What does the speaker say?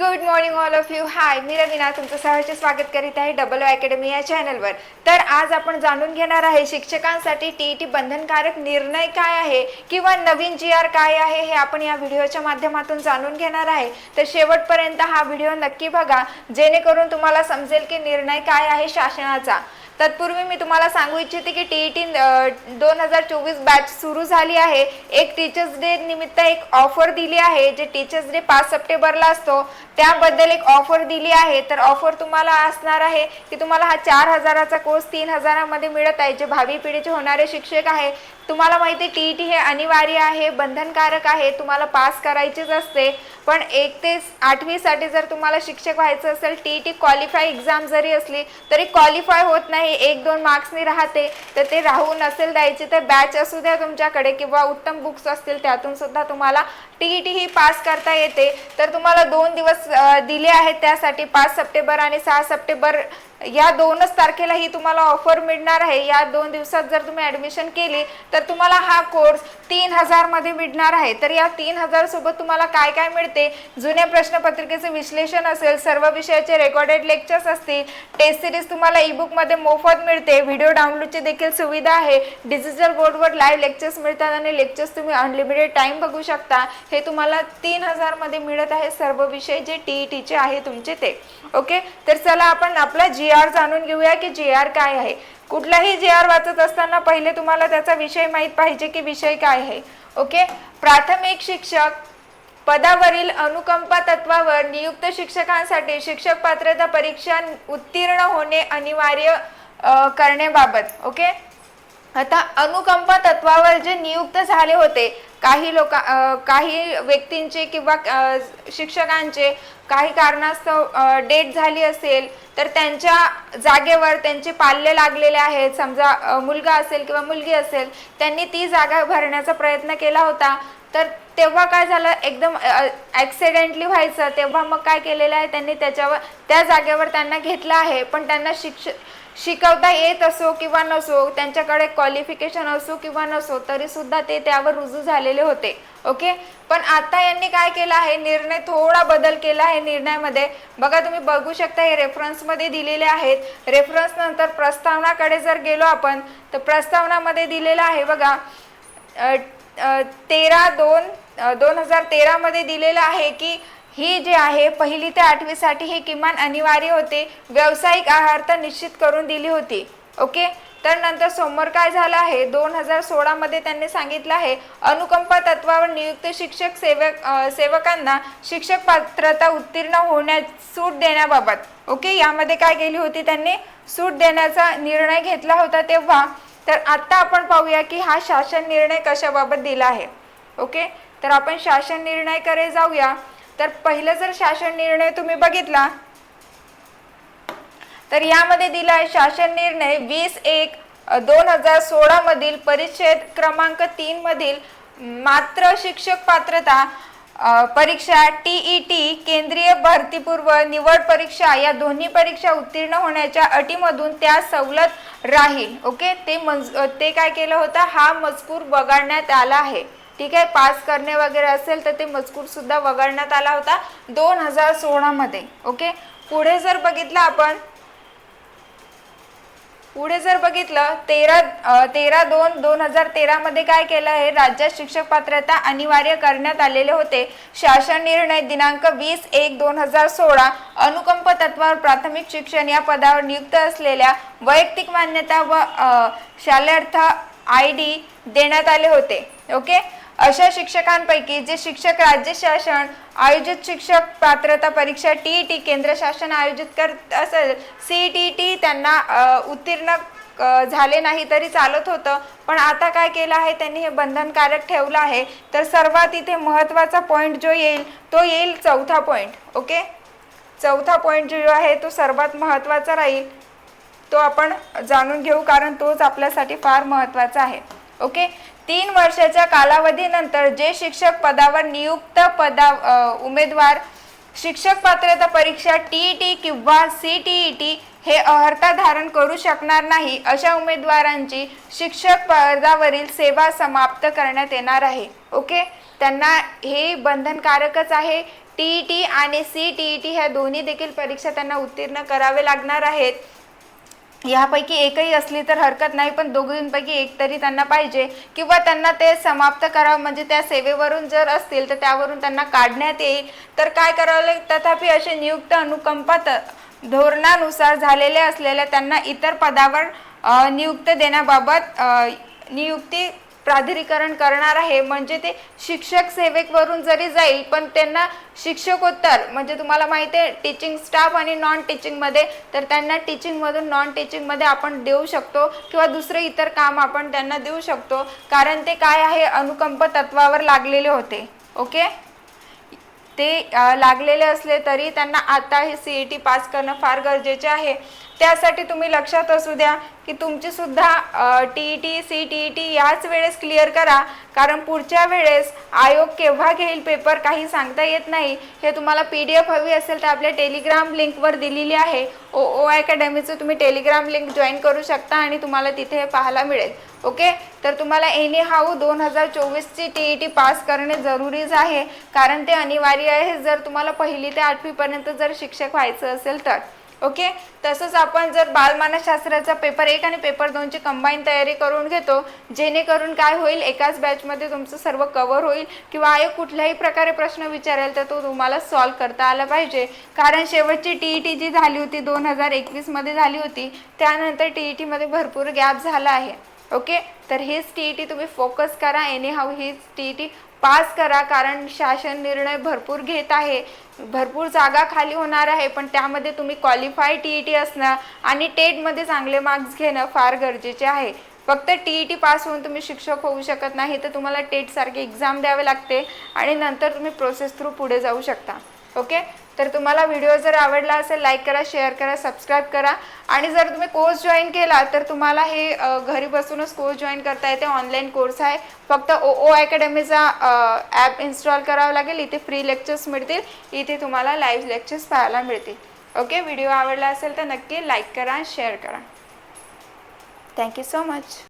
Good morning all of you hi मी रवीना तुमचं सहर्ष स्वागत करीत आहे डबल ओ अकॅडमी या चॅनलवर तर आज आपण जाणून घेणार आहे शिक्षकांसाठी टी ई टी बंधनकारक निर्णय काय आहे किंवा नवीन जी आर काय आहे हे आपण या व्हिडिओच्या माध्यमातून जाणून घेणार आहे. तर शेवटपर्यंत हा व्हिडिओ नक्की बघा जेणेकरून तुम्हाला समजेल की निर्णय काय आहे शासनाचा. तत्पूर्वी मी तुम्हाला सांगू इच्छिते की टी ई टी दोन हजार चोवीस बॅच सुरू झाली आहे. एक टीचर्स डे निमित्त एक ऑफर दिली आहे जे टीचर्स डे पाच सप्टेंबरला असतो. त्याबद्दल एक ऑफर दिली आहे. तर ऑफर तुम्हाला असणार आहे की तुम्हाला हा चार हजाराचा कोर्स तीन हजारामध्ये मिळत आहे. जे भावी पिढीचे होणारे शिक्षक आहे तुम्हाला माहिती टी ई टी हे अनिवार्य आहे बंधनकारक आहे तुम्हाला पास करायचीच असते. पण एक ते आठवीसाठी जर तुम्हाला शिक्षक व्हायचं असेल T E T qualify exam जरी असली तरी क्वालिफाय होत नाही एक दोन मार्क्सनी राहते. तर ते राहू नसेल द्यायचे तर बॅच असू द्या तुमच्याकडे किंवा उत्तम बुक्स असतील त्यातून सुद्धा तुम्हाला टी ई टी ही पास करता येते. तर तुम्हाला दोन दिवस दिले आहेत त्यासाठी पाच सप्टेंबर आणि सहा सप्टेंबर या दोनच तारखेला ही तुम्हाला ऑफर मिळणार आहे. या दोन दिवसात जर तुम्ही ऍडमिशन केली तर तुम्हाला हा कोर्स तीन हजारमध्ये मिळणार आहे. तर या तीन हजार सोबत तुम्हाला काय काय मिळते? जुन्या प्रश्नपत्रिकेचे विश्लेषण असेल सर्व विषयाचे रेकॉर्डेड लेक्चर्स असतील टेस्ट सिरीज तुम्हाला ई मोफत मिळते. व्हिडिओ डाउनलोडची देखील सुविधा आहे. डिजिटल बोर्डवर लाईव्ह लेक्चर्स मिळतात आणि लेक्चर्स तुम्ही अनलिमिटेड टाइम बघू शकता. हे तुम्हाला तीन हजारमध्ये मिळत आहे. सर्व विषय जे टी ई टीचे आहे तुमचे ते. ओके तर चला आपण आपला जी आर जाणून घेऊया की जी आर काय आहे. कुठलाही जी आर वाचत असताना पहिले तुम्हाला त्याचा विषय माहीत पाहिजे की विषय काय आहे. ओके प्राथमिक शिक्षक पदावरील अनुकंपा तत्वावर नियुक्त शिक्षकांसाठी शिक्षक पात्रता परीक्षा उत्तीर्ण होणे अनिवार्य करण्याबाबत. ओके आता अनुकंपा तत्वावर जे नियुक्त झाले होते काही लोक काही व्यक्तींचे किंवा शिक्षकांचे काही कारणास्तव डेट झाली असेल तर त्यांच्या जागेवर त्यांचे पाल्य लागलेले आहेत. समजा मुलगा असेल किंवा मुलगी असेल त्यांनी ती जागा भरण्याचा प्रयत्न केला होता. तर तेव्हा काय झालं? एकदम ॲक्सिडेंटली व्हायचं. तेव्हा मग काय केलेलं आहे? त्यांनी त्याच्यावर त्या जागेवर त्यांना घेतलं आहे. पण त्यांना शिक्ष शिकवता येत असो किंवा नसो त्यांच्याकडे क्वालिफिकेशन असो किंवा नसो तरी सुद्धा ते त्यावर रुजू झालेले होते. ओके? पण आता यांनी काय केलं आहे? निर्णय थोडा बदल केला आहे निर्णयामध्ये. बघा तुम्ही बघू शकता हे रेफरन्समध्ये दिलेले आहेत. रेफरन्स नंतर प्रस्तावनाकडे जर गेलो आपण तर प्रस्तावनामध्ये दिलेलं आहे बघा तेरा दोन दोन हजार तेरामध्ये दिलेलं आहे की ही जी आहे पहिली ते आठवीसाठी हे किमान अनिवार्य होते. व्यावसायिक आहारता निश्चित करून दिली होती. ओके? तर नंतर समोर काय झालं आहे? दोन हजार सोळामध्ये त्यांनी सांगितलं आहे अनुकंपा तत्वावर नियुक्त शिक्षक सेवक सेवकांना शिक्षक पात्रता उत्तीर्ण होण्यास सूट देण्याबाबत. ओके? यामध्ये काय केली होती त्यांनी? सूट देण्याचा निर्णय घेतला होता तेव्हा. तर आत्ता आपण पाहूया की हा शासन निर्णय कशाबाबत दिला आहे. ओके? तर आपण शासन निर्णयकडे जाऊया. तर पहिलं जर शासन निर्णय तुम्ही बघितला तर यामध्ये दिला आहे शासन निर्णय वीस एक दोन हजार सोळा मधील परिच्छेद क्रमांक तीन मधील मात्र शिक्षक पात्रता परीक्षा टी टी केंद्रीय भरतीपूर्व निवड परीक्षा या दोन्ही परीक्षा उत्तीर्ण होण्याच्या अटीमधून त्या सवलत राहील. ओके? ते मंज ते काय केलं होतं? हा मजकूर वगळण्यात आला आहे. ठीक आहे पास करणे वगैरे असेल तर ते मजकूर सुद्धा वगळण्यात आला होता दोन हजार सोळा मध्ये ओके? पुढे जर बघितलं आपण पुढे जर बघितलं तेरा तेरा दोन दोन हजार तेरा मध्ये काय केलं आहे? राज्यात शिक्षक पात्रता अनिवार्य करण्यात आलेले होते. शासन निर्णय दिनांक वीस एक दोन हजार सोळा अनुकंप तत्वावर प्राथमिक शिक्षण या पदावर नियुक्त असलेल्या वैयक्तिक मान्यता व शालार्थ आय डी देण्यात आले होते ओके? अशा शिक्षकांपैकी जे शिक्षक राज्य शासन आयोजित शिक्षक पात्रता परीक्षा टी टी केंद्र शासन आयोजित करत असेल सी टी टी त्यांना उत्तीर्ण झाले नाही तरी चालत होतं. पण आता काय केलं आहे त्यांनी हे बंधनकारक ठेवलं आहे. तर सर्वात इथे महत्त्वाचा पॉईंट जो येईल तो येईल चौथा पॉईंट ओके चौथा पॉईंट जो आहे तो सर्वात महत्त्वाचा राहील. तो आपण जाणून घेऊ कारण तोच आपल्यासाठी फार महत्त्वाचा आहे. ओके? तीन वर्षाच्या कालावधीनंतर जे शिक्षक पदावर नियुक्त पदा उमेदवार शिक्षक पात्रता परीक्षा टी टी किंवा सी टी टी हे अर्हता धारण करू शकणार नाही अशा उमेदवारांची शिक्षक पदावरील सेवा समाप्त करण्यात येणार आहे. ओके? त्यांना हे बंधनकारकच आहे. टी ई टी आणि सी टी ई टी ह्या दोन्ही देखील परीक्षा त्यांना उत्तीर्ण करावे लागणार आहेत. यापैकी एकही असली तर हरकत नाही पण दोघींपैकी एक तरी त्यांना पाहिजे. किंवा त्यांना ते समाप्त करावं म्हणजे त्या सेवेवरून जर असतील तर त्यावरून त्यांना काढण्यात येईल. तर काय करावं लागेल? तथापि असे नियुक्त अनुकंपा धोरणानुसार झालेले असलेल्या त्यांना इतर पदावर नियुक्त देण्याबाबत नियुक्ती प्राधिकरण करणार आहे. म्हणजे ते शिक्षक सेवेकवरून जरी जाईल पण त्यांना शिक्षकोत्तर म्हणजे तुम्हाला माहिती आहे टीचिंग स्टाफ आणि नॉन टीचिंगमध्ये तर त्यांना टीचिंगमधून नॉन टीचिंगमध्ये आपण देऊ शकतो किंवा दुसरे इतर काम आपण त्यांना देऊ शकतो. कारण ते काय आहे? अनुकंप तत्वावर लागलेले होते. ओके ते लागलेले असले तरी त्यांना आता हे सी ई टी पास करणं फार गरजेचे आहे. त्यासाठी तुम्ही लक्षात असू द्या की तुमची सुद्धा T E T C T E T याच वेळेस क्लिअर करा. कारण पुढच्या वेळेस आयोग केव्हा घेईल पेपर काही सांगता येत नाही. हे तुम्हाला पी डी एफ हवी असेल तर आपल्या टेलिग्राम लिंकवर दिलेली आहे. ओ ओ अकॅडमीचं तुम्ही टेलिग्राम लिंक जॉईन करू शकता आणि तुम्हाला तिथे हे पाहायला मिळेल. ओके तर तुम्हाला एनी हाऊ दोन हजार चोवीसची टी ई टी पास करणे जरुरीच आहे. कारण ते अनिवार्य आहे. जर तुम्हाला पहिली ते आठवीपर्यंत जर शिक्षक व्हायचं असेल तर. ओके? तसंच आपण जर बालमानसशास्त्राचा पेपर एक आणि पेपर दोनची कंबाईन तयारी करून घेतो जेणेकरून काय होईल? एकाच बॅचमध्ये तुमचं सर्व कव्हर होईल किंवा आयोग कुठल्याही प्रकारे प्रश्न विचारेल तर तो तुम्हाला सॉल्व करता आला पाहिजे. कारण शेवटची टी ई टी जी झाली होती दोन हजार एकवीसमध्ये झाली होती त्यानंतर टी ई टीमध्ये भरपूर गॅप झाला आहे. ओके? तर हीच टी ई टी तुम्ही फोकस करा. एनी हाऊ हीच टी ई टी पास करा कारण शासन निर्णय भरपूर घेत आहे. भरपूर जागा खाली होणार आहे पण त्यामध्ये तुम्ही क्वालिफाय टी ई टी असणं आणि टेटमध्ये चांगले मार्क्स घेणं फार गरजेचे आहे. फक्त टी ई टी पास होऊन तुम्ही शिक्षक होऊ शकत नाही तर तुम्हाला टेटसारखी एक्झाम द्यावे लागते आणि नंतर तुम्ही प्रोसेस थ्रू पुढे जाऊ शकता. ओके? तर तुम्हाला व्हिडिओ जर आवडला असेल लाईक करा शेअर करा सबस्क्राईब करा. आणि जर तुम्ही कोर्स जॉईन केला तर तुम्हाला हे घरी बसूनच कोर्स जॉईन करता येते. ऑनलाईन कोर्स आहे. फक्त ओ ओ अकॅडमीचा ॲप इन्स्टॉल करावा लागेल. इथे फ्री लेक्चर्स मिळतील. इथे तुम्हाला लाईव्ह लेक्चर्स पाहायला मिळतील. ओके? व्हिडिओ आवडला असेल तर नक्की लाईक करा शेअर करा. Thank you so much